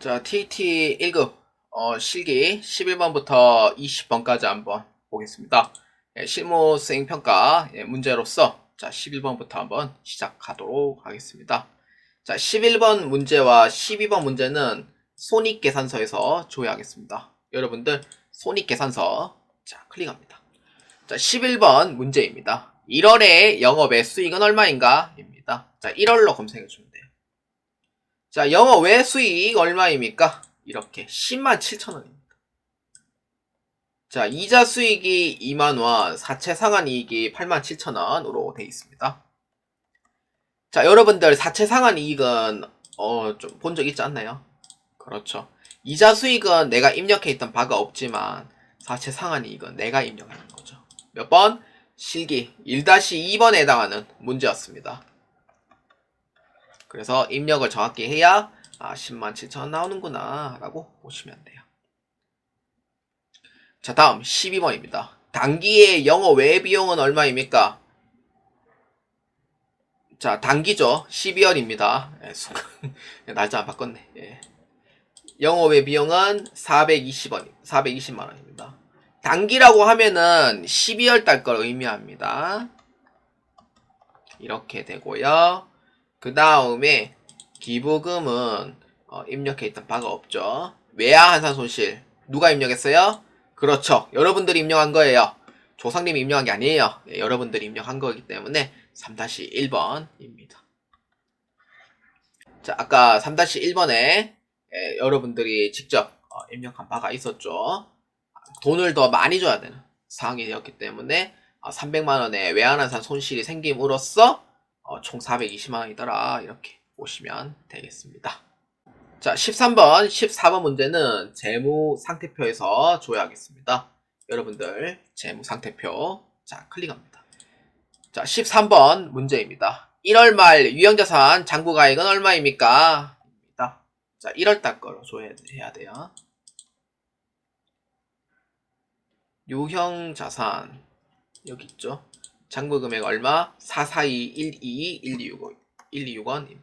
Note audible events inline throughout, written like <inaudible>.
자, TT 1급 어, 실기 11번부터 20번까지 한번 보겠습니다. 예, 실무 수행 평가 예, 문제로서 자, 11번부터 한번 시작하도록 하겠습니다. 자, 11번 문제와 12번 문제는 손익계산서에서 조회하겠습니다. 여러분들 손익계산서 자, 클릭합니다. 자, 11번 문제입니다. 1월에 영업의 수익은 얼마인가? 입니다. 자, 1월로 검색해 돼요. 자, 영업 외 수익 얼마입니까? 이렇게 10만 7천 원입니다. 자, 이자 수익이 2만 원, 사채 상환 이익이 8만 7천 원으로 되어 있습니다. 자, 여러분들 사채 상환 이익은 어, 좀 본 적 있지 않나요? 그렇죠. 이자 수익은 내가 입력해 있던 바가 없지만 사채 상환 이익은 내가 입력하는 거죠. 몇 번? 실기 1-2번에 해당하는 문제였습니다. 그래서 입력을 정확히 해야 아 10만 7천 나오는구나 라고 보시면 돼요. 자 다음 12번입니다. 단기의 영어 외 비용은 얼마입니까? 자 단기죠. 12월입니다. 예, 순간 <laughs> 날짜 안 바꿨네. 예. 영어 외 비용은 420원, 420만 원입니다. 단기라고 하면은 12월 달 걸 의미합니다. 이렇게 되고요. 그 다음에 기부금은 어, 입력해 있던 바가 없죠. 외야 한산 손실 누가 입력했어요? 그렇죠. 여러분들이 입력한 거예요. 조상님이 입력한 게 아니에요. 예, 여러분들이 입력한 거기 때문에 3-1번입니다. 자, 아까 3-1번에 예, 여러분들이 직접 어, 입력한 바가 있었죠. 돈을 더 많이 줘야 되는 상황이 되었기 때문에 300만 원의 외환한산 손실이 생김으로써 어, 총 420만 원이더라 이렇게 보시면 되겠습니다. 자 13번 14번 문제는 재무 상태표에서 조회하겠습니다. 여러분들 재무 상태표 자 클릭합니다. 자 13번 문제입니다. 1월 말 유형자산 잔고가액은 얼마입니까? 자 1월 달 거로 조회해야 돼요. 유형자산 여기 있죠. 잔고 금액 얼마? 44212 1265 1265원입니다.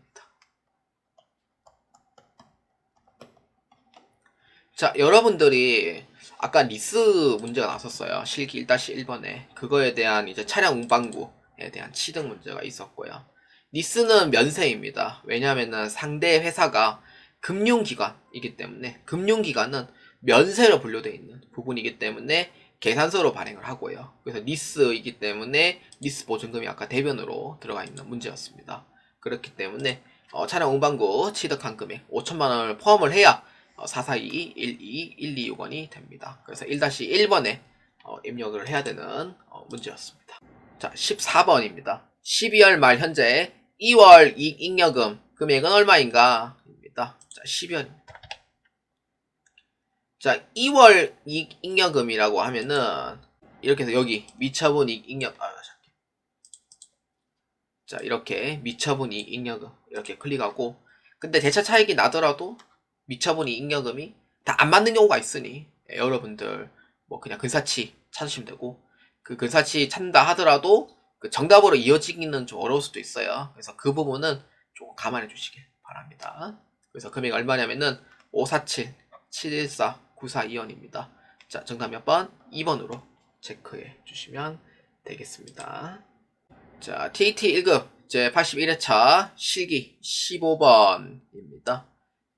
자, 여러분들이 아까 리스 문제가 나왔었어요. 실기 1-1번에 그거에 대한 이제 차량 운반구에 대한 취득 문제가 있었고요. 리스는 면세입니다. 왜냐하면 상대 회사가 금융기관이기 때문에 금융기관은 면세로 분류되어 있는 부분이기 때문에 계산서로 발행을 하고요. 그래서 리스이기 때문에 리스 보증금이 아까 대변으로 들어가 있는 문제였습니다. 그렇기 때문에 어, 차량 운반구 취득한 금액 5천만 원을 포함을 해야 어, 442-12-126원이 됩니다. 그래서 1-1번에 어, 입력을 해야 되는 어, 문제였습니다. 자, 14번입니다. 12월 말 현재 2월 이익 잉여금 금액은 얼마인가? 입니다. 자, 12월입니다. 자, 2월 이익 잉여금이라고 하면은 이렇게 해서 여기 미처분 잉여 아. 자, 이렇게 미처분 이익 잉여금 이렇게 클릭하고 근데 대차 차익이 나더라도 미처분 잉여금이 다 안 맞는 경우가 있으니 예, 여러분들 뭐 그냥 근사치 찾으시면 되고 그 근사치 찾는다 하더라도 그 정답으로 이어지기는 좀 어려울 수도 있어요. 그래서 그 부분은 좀 감안해 주시길 바랍니다. 그래서 금액 얼마냐면은 547 714 942원입니다. 자, 정답 몇 번? 2번으로 체크해 주시면 되겠습니다. 자, TT 1급 제 81회차 실기 15번입니다.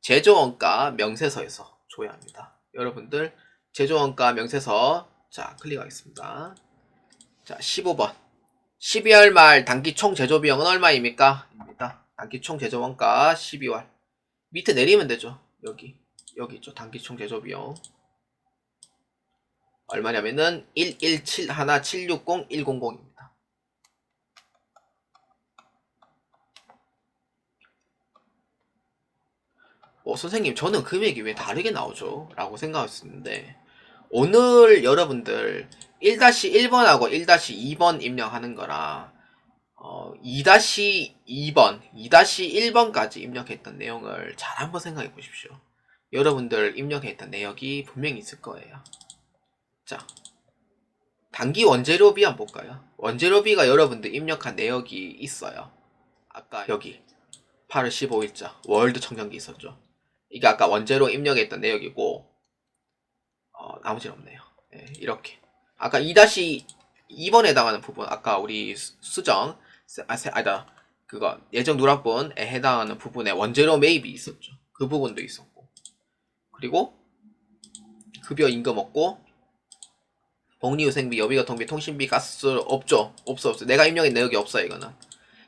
제조원가 명세서에서 조회합니다. 여러분들 제조원가 명세서 자, 클릭하겠습니다. 자, 15번. 12월 말 단기 총 제조 비용은 얼마입니까? 입니다. 단기 총 제조 원가 12월. 밑에 내리면 되죠. 여기. 여기 있죠. 단기 총 제조 비용. 얼마냐면은 1171760-100입니다. 어, 선생님, 저는 금액이 왜 다르게 나오죠? 라고 생각했었는데, 오늘 여러분들 1-1번하고 1-2번 입력하는 거랑, 어, 2-2번, 2-1번까지 입력했던 내용을 잘 한번 생각해 보십시오. 여러분들 입력했던 내역이 분명히 있을 거예요. 자, 단기 원재료비 한번 볼까요? 원재료비가 여러분들 입력한 내역이 있어요. 아까 여기 8월 15일자 월드 청정기 있었죠. 이게 아까 원제로 입력했던 내역이고 어, 나머지는 없네요. 예, 이렇게 아까 2-2번에 해당하는 부분 아까 우리 수- 수정 아, 세- 아니다 그거 예정 누락분에 해당하는 부분에 원제로 매입이 있었죠. 그 부분도 있었고 그리고 급여 임금 없고 복리후생비, 여비교통비, 통신비, 가스 없죠. 없어 없어. 내가 입력한 내역이 없어 이거는.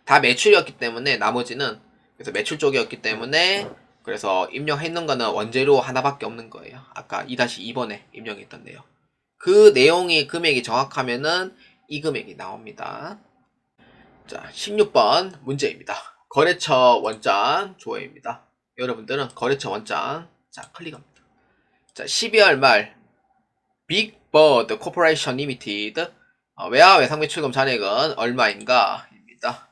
다 매출이었기 때문에 나머지는 그래서 매출 쪽이었기 때문에 그래서 입력했는 거는 원재료 하나밖에 없는 거예요. 아까 2-2번에 입력했던 내용. 그 내용이 금액이 정확하면은 이 금액이 나옵니다. 자, 16번 문제입니다. 거래처 원장 조회입니다. 여러분들은 거래처 원장 자 클릭합니다. 자, 12월 말 빅버드 코퍼레이션 리미티드 어, 외화 외상 매 출금 잔액은 얼마인가 입니다.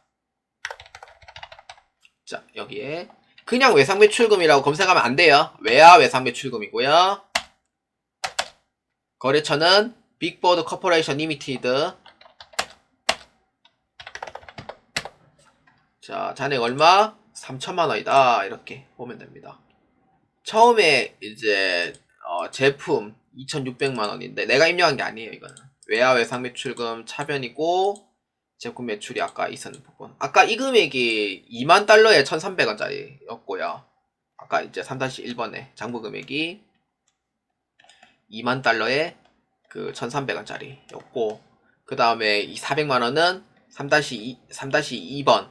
자, 여기에 그냥 외상 매출금이라고 검색하면 안 돼요. 외화 외상 매출금이고요. 거래처는 빅버드 코퍼레이션 리미티드 자, 잔액 얼마? 3천만 원이다. 이렇게 보면 됩니다. 처음에 이제 어, 제품 2,600만 원인데 내가 입력한 게 아니에요. 이거는 외화 외상 매출금 차변이고 제품 매출이 아까 있었는 부분. 아까 이 금액이 2만 달러에 1,300원짜리였고요. 아까 이제 3-1번에 장부 금액이 2만 달러에 그 1,300원짜리였고 그 다음에 이 400만 원은 3-2 3-2번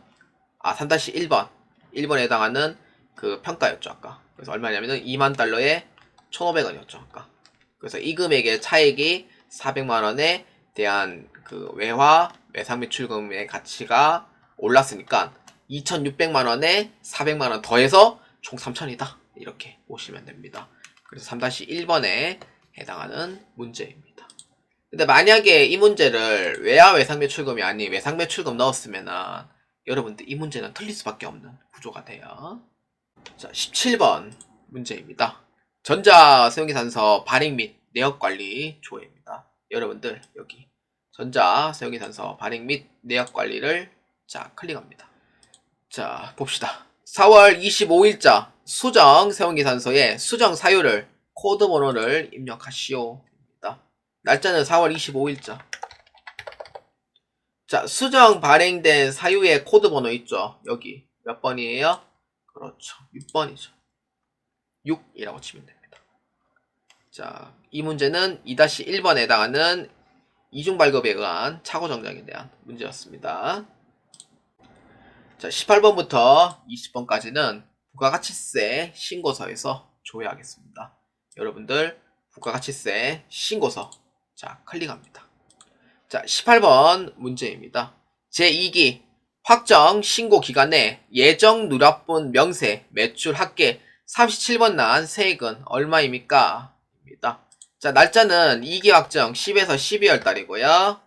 아 3-1번 1번에 해당하는 그 평가였죠 아까. 그래서 얼마냐면은 2만 달러에 1,500원이었죠 아까. 그래서 이 금액의 차액이 400만 원에 대한 그 외화 외상 매출금의 가치가 올랐으니까 2,600만 원에 400만 원 더해서 총 3,000이다. 이렇게 보시면 됩니다. 그래서 3-1번에 해당하는 문제입니다. 근데 만약에 이 문제를 외화 외상 매출금이 아닌 외상 매출금 넣었으면은 여러분들 이 문제는 틀릴 수밖에 없는 구조가 돼요. 자, 17번 문제입니다. 전자 사용기산서 발행 및 내역 관리 조회입니다. 여러분들 여기 전자 사용기산서 발행 및 내역 관리를 자 클릭합니다. 자 봅시다. 4월 25일자 수정 사용기산서에 수정 사유를 코드 번호를 입력하시오입니다. 날짜는 4월 25일자. 자 수정 발행된 사유의 코드 번호 있죠. 여기 몇 번이에요? 그렇죠. 6번이죠. 6이라고 치면 됩니다. 자, 이 문제는 2-1번에 해당하는 이중 발급에 의한 차고 정장에 대한 문제였습니다. 자, 18번부터 20번까지는 부가가치세 신고서에서 조회하겠습니다. 여러분들 부가가치세 신고서 자, 클릭합니다. 자, 18번 문제입니다. 제2기 확정 신고 기간 내 예정 누락분 명세 매출 합계 37번 난 세액은 얼마입니까? 입니다. 자, 날짜는 2기 확정 10에서 12월 달이고요.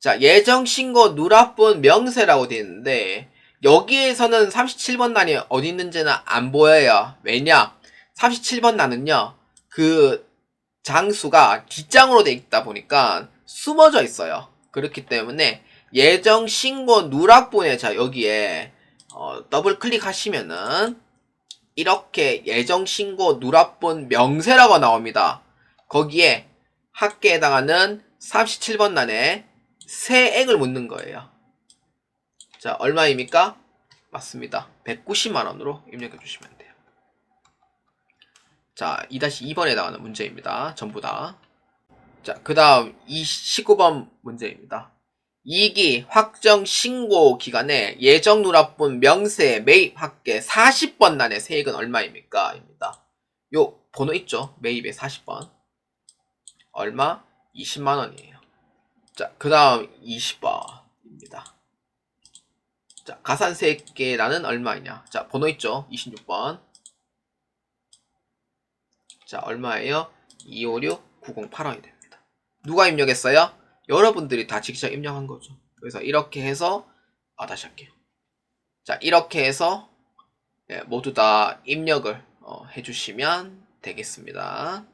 자, 예정 신고 누락분 명세라고 되어 있는데 여기에서는 37번 난이 어디 있는지는 안 보여요. 왜냐? 37번 난은요. 그 장수가 뒷장으로 돼 있다 보니까 숨어져 있어요. 그렇기 때문에 예정 신고 누락분에 자 여기에 어, 더블 클릭하시면은 이렇게 예정 신고 누락분 명세라고 나옵니다. 거기에 합계에 해당하는 37번 난에 세액을 묻는 거예요. 자, 얼마입니까? 맞습니다. 190만 원으로 입력해 주시면 돼요. 자, 2-2번에 해당하는 문제입니다. 전부 다. 자, 그 다음 19번 문제입니다. 2기 확정 신고 기간에 예정 누락분 명세 매입 합계 40번 난의 세액은 얼마입니까? 입니다. 요 번호 있죠? 매입의 40번. 얼마? 20만 원이에요. 자, 그 다음 20번입니다. 자, 가산세액계라는 얼마이냐? 자, 번호 있죠? 26번. 자, 얼마예요? 256-908원이 됩니다. 누가 입력했어요? 여러분들이 다 직접 입력한 거죠. 그래서 이렇게 해서 아 다시 할게요. 자 이렇게 해서 예, 모두 다 입력을 어, 해주시면 되겠습니다.